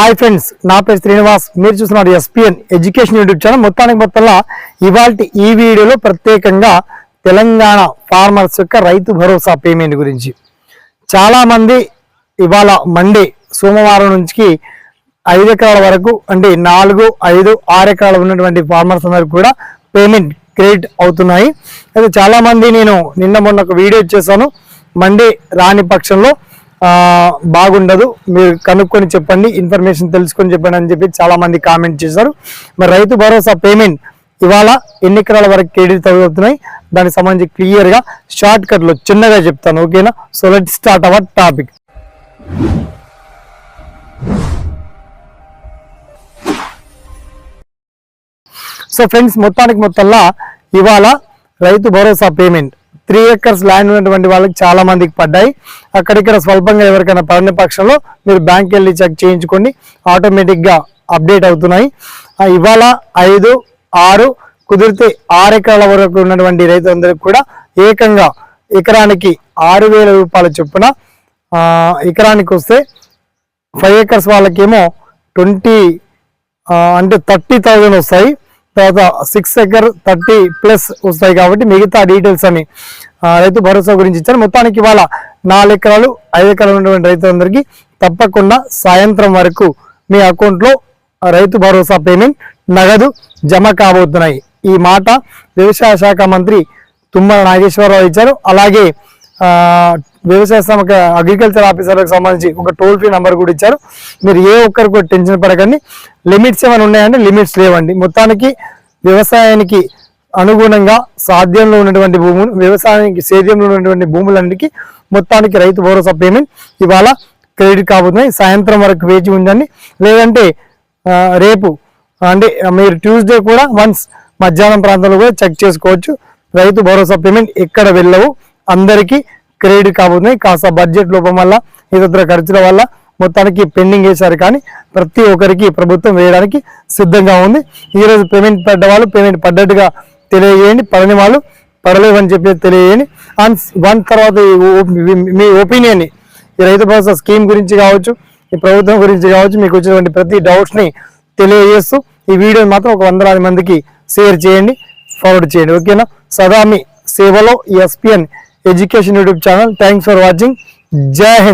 Hi friends నా పేరు శ్రీనివాస్. మీరు చూస్తున్నారు ఎస్పిఎన్ ఎడ్యుకేషన్ యూట్యూబ్ ఛానల్. మొత్తానికి మొత్తంలో ఇవాళ ఈ వీడియోలో ప్రత్యేకంగా తెలంగాణ ఫార్మర్స్ యొక్క రైతు భరోసా పేమెంట్ గురించి. చాలామంది ఇవాళ మండే సోమవారం నుంచి ఐదు ఎకరాల వరకు అంటే నాలుగు ఐదు ఆరు ఎకరాలు ఉన్నటువంటి ఫార్మర్స్ అందరికి కూడా పేమెంట్ క్రెడిట్ అవుతున్నాయి. అయితే చాలామంది నేను నిన్న మొన్న ఒక వీడియో చేశాను. మండే రాని పక్షంలో బాగుండదు. మీరు కనుక్కొని చెప్పండి ఇన్ఫర్మేషన్ తెలుసుకొని చెప్పండి అని చెప్పి చాలా మంది కామెంట్ చేశారు. మరి రైతు భరోసా పేమెంట్ ఇవాళ ఎన్ని ఎకరాల వరకు క్రెడిట్ తగ్గుతున్నాయి? దానికి సంబంధించి క్లియర్గా షార్ట్ కట్లో చిన్నగా చెప్తాను ఓకేనా so let start our topic so friends మొత్తానికి మొత్తంలో ఇవాళ Rythu Bharosa payment three acres land ఉన్నటువంటి వాళ్ళకి చాలా మందికి పడ్డాయి. అక్కడిక్కడ స్వల్పంగా ఎవరికైనా పడిన పక్షంలో మీరు బ్యాంక్ వెళ్ళి చెక్ చేయించుకోండి. ఆటోమేటిక్గా అప్డేట్ అవుతున్నాయి. ఇవాళ ఐదు ఆరు కుదిరితే ఆరు ఎకరాల వరకు ఉన్నటువంటి రైతులందరికీ కూడా ఏకంగా ఎకరానికి ఆరు వేల రూపాయల చొప్పున ఎకరానికి వస్తే ఫైవ్ ఎకర్స్ వాళ్ళకేమో ట్వంటీ అంటే థర్టీ థౌజండ్ వస్తాయి. తర్వాత సిక్స్ ఎకర్ థర్టీ ప్లస్ వస్తాయి కాబట్టి మిగతా డీటెయిల్స్ అని రైతు భరోసా గురించి ఇచ్చారు. మొత్తానికి ఇవాళ నాలుగు ఎకరాలు ఐదు ఎకరాలు ఉన్నటువంటి రైతులందరికీ తప్పకుండా సాయంత్రం వరకు మీ అకౌంట్లో రైతు భరోసా పేమెంట్ నగదు జమ కాబోతున్నాయి. ఈ మాట వ్యవసాయ శాఖ మంత్రి తుమ్మల నాగేశ్వరరావు ఇచ్చారు. అలాగే వ్యవసాయ సమక అగ్రికల్చర్ ఆఫీసర్లకు సంబంధించి ఒక టోల్ ఫ్రీ నెంబర్ కూడా ఇచ్చారు. మీరు ఏ ఒక్కరికి కూడా టెన్షన్ పడకండి. లిమిట్స్ ఏమైనా ఉన్నాయంటే లిమిట్స్ లేవండి. మొత్తానికి వ్యవసాయానికి అనుగుణంగా సాధ్యంలో ఉన్నటువంటి భూములు వ్యవసాయానికి సేద్యంలో ఉన్నటువంటి భూములన్నిటికీ మొత్తానికి రైతు భరోసా పేమెంట్ ఇవాళ క్రెడిట్ కాబోతున్నాయి. సాయంత్రం వరకు వేచి ఉండండి. లేదంటే రేపు అంటే మీరు ట్యూస్డే కూడా వన్స్ మధ్యాహ్నం ప్రాంతంలో కూడా చెక్ చేసుకోవచ్చు. రైతు భరోసా పేమెంట్ ఎక్కడ వెళ్ళవు. అందరికీ క్రెడిట్ కాబోతున్నాయి. కాస్త బడ్జెట్ లోపం వల్ల ఇతర ఖర్చుల వల్ల మొత్తానికి పెండింగ్ వేశారు కానీ ప్రతి ఒక్కరికి ప్రభుత్వం వేయడానికి సిద్ధంగా ఉంది. ఈ రోజు పేమెంట్ పడ్డ వాళ్ళు పేమెంట్ పడ్డట్టుగా తెలియజేయండి. పడని వాళ్ళు పడలేవని చెప్పి తెలియజేయండి. అండ్ వన్ తర్వాత మీ ఒపీనియన్ ఈ రైతు భరోసా స్కీమ్ గురించి కావచ్చు ఈ ప్రభుత్వం గురించి కావచ్చు మీకు వచ్చినటువంటి ప్రతి డౌట్స్ని తెలియజేస్తూ ఈ వీడియోని మాత్రం ఒక వందలాది మందికి షేర్ చేయండి ఫార్వర్డ్ చేయండి. ఓకేనా? సదా మీ సేవలో SPN education YouTube channel thanks for watching జై హింద్